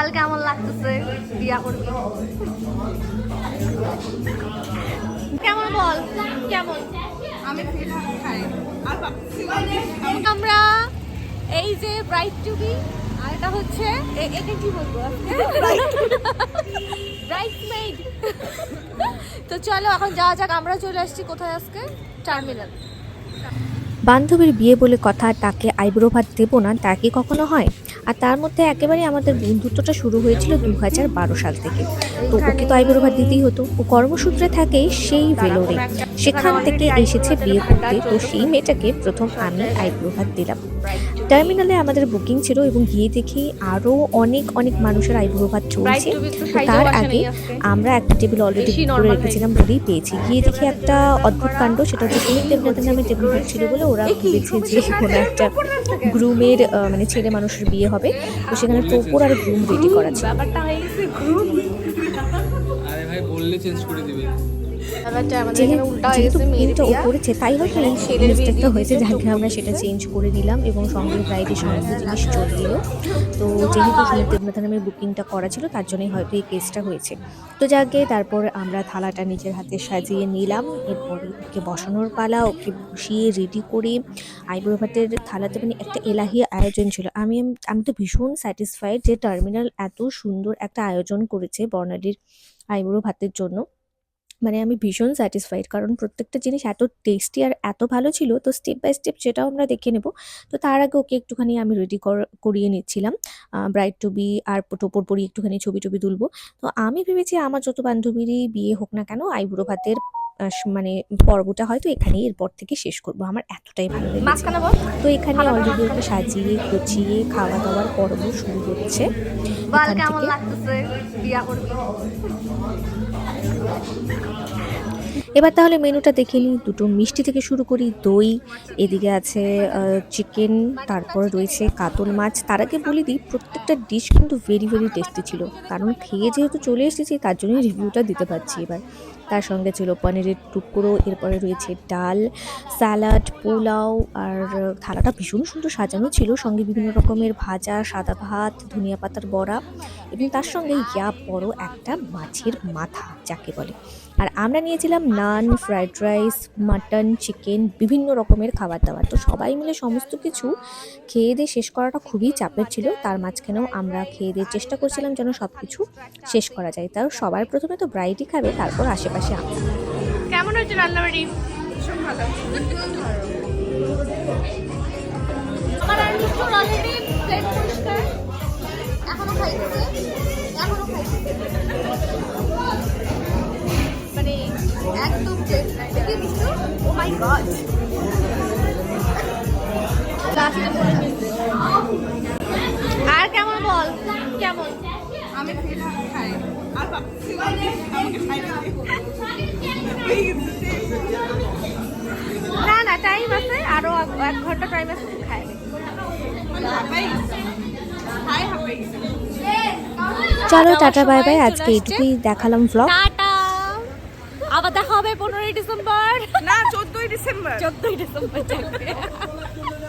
বল কেমন লাগতেছে? বিয়া করবি? কেমন বল? কেমন? আমি আমরা এই যে ব্রাইট টুবি আর এটা হচ্ছে কি বলব ব্রাইট মেড তো চলো এখন যাওয়া যাক। আমরা চলে আসছি কোথায় আজকে? টার্মিনাল বান্ধবীর বিয়ে বলে কথা তাকে আইব্রো ভাত দেবো না তা কি কখনো হয়? আর তার মধ্যে একেবারে আমাদের বন্ধুত্বটা শুরু হয়েছিল দু হাজার বারো সাল থেকে। তো ওকে তো আইব্রো ভাত দিতেই হতো। ও কর্মসূত্রে থাকে সেই ভেলোরে। সেখান থেকে এসেছে বিয়ে করতে। তো সেই মেয়েটাকে প্রথম আমি আইব্রো ভাত দিলাম। টার্মিনালে আমাদের বুকিং ছিল এবং গিয়ে দেখি আরও অনেক অনেক মানুষের আইব্রো ভাত চলছে তো তার আগে আমরা একটা টেবিল অলরেডি করে রেখেছিলাম বলেই পেয়েছি। গিয়ে দেখি একটা অদ্ভুত কাণ্ড সেটা হচ্ছে সুনীল দেবনাথের নামে টেবিল বুক ছিল বলে ওরা ভেবেছে যে কোনো একটা গ্রুমের মানে ছেলে মানুষের বিয়ে হবে। তো সেখানে টোপর আর গ্রুম রেডি করা ছিল। হয়ে আরে ভাই বললে চেঞ্জ করে দিবে। যেহেতু হয়ে করেছে তাই হয়তো এই মিস্টেকটা হয়েছে যাকে আমরা সেটা চেঞ্জ করে দিলাম এবং সঙ্গে ব্রাইডের সমস্ত জিনিস দিল। তো যেহেতু সুনীল দেবনাথ নামের বুকিংটা করা ছিল তার জন্যই হয়তো এই কেসটা হয়েছে। তো যাকে তারপর আমরা থালাটা নিজের হাতে সাজিয়ে নিলাম। এরপরে ওকে বসানোর পালা ওকে বসিয়ে রেডি করে আইব্রো ভাতের থালাতে মানে একটা এলাহি আয়োজন ছিল। আমি আমি তো ভীষণ স্যাটিসফাইড যে টার্মিনাল এত সুন্দর একটা আয়োজন করেছে। বর্ণালীর আইব্রো ভাতের জন্য। মানে আমি ভীষণ স্যাটিসফাইড কারণ প্রত্যেকটা জিনিস এত টেস্টি আর এত ভালো ছিল, তো স্টেপ বাই স্টেপ সেটাও আমরা দেখে নেব। তো তার আগে ওকে একটুখানি আমি রেডি করিয়ে নিচ্ছিলাম। ব্রাইড টুবি আর টোপর পরি একটুখানি ছবি টবি তুলবো। তো আমি ভেবেছি আমার যত বান্ধবীরই বিয়ে হোক না কেন, আইবুড়ো ভাতের মানে পর্বটা হয়তো এখানেই এরপর থেকে শেষ করব। আমার এতটাই ভালো লাগে তো এখানে অলরেডি ওকে সাজিয়ে গুছিয়ে খাওয়া দাওয়ার পর্ব শুরু হচ্ছে। এবার তাহলে মেনুটা দেখে নিই। দুটো মিষ্টি থেকে শুরু করি, দই, এদিকে আছে চিকেন তারপর রয়েছে কাতল মাছ। তার আগে বলে দিই, প্রত্যেকটা ডিশ কিন্তু ভেরি ভেরি টেস্টি ছিল। কারণ খেয়ে যেহেতু চলে এসেছি, তার জন্য রিভিউটা দিতে পারছি এবার। তার সঙ্গে ছিল পনিরের টুকরো, এরপরে রয়েছে ডাল স্যালাড পোলাও, আর থালাটা ভীষণ সুন্দর সাজানো ছিল। সঙ্গে বিভিন্ন রকমের ভাজা, সাদা ভাত, ধনিয়া পাতার বড়া এবং তার সঙ্গে ইয়া বড় একটা মাছের মাথা, যাকে বলে। আর আমরা নিয়েছিলাম naan fried rice mutton chicken বিভিন্ন রকমের খাবার দাবার। তো সবাই মিলে সমস্ত কিছু খেয়ে দিয়ে শেষ করাটা খুবই চাপের ছিল। তার মাঝখানেও আমরা খেয়ে দিয়ে চেষ্টা করছিলাম যেন সব কিছু শেষ করা যায়। তাও সবার প্রথমে তো ব্রাইডই খাবে তারপর আশেপাশে আমরা। কেমন হয়েছে রান্নাবাড়ি? আমার আর মিষ্টুর অলরেডি প্লেট পরিষ্কার। এখনও খাইছে ও মাই গড আর কেমন বল? কেমন? আমি খাই। আর না না টাইম আছে। আরও এক ঘণ্টা টাইম আছে খাই। চলো টাটা বাই বাই। আজকে এইটুকুই দেখালাম টাটা আবার দেখা হবে পনেরোই ডিসেম্বর। না চোদ্দই ডিসেম্বর। চোদ্দই ডিসেম্বর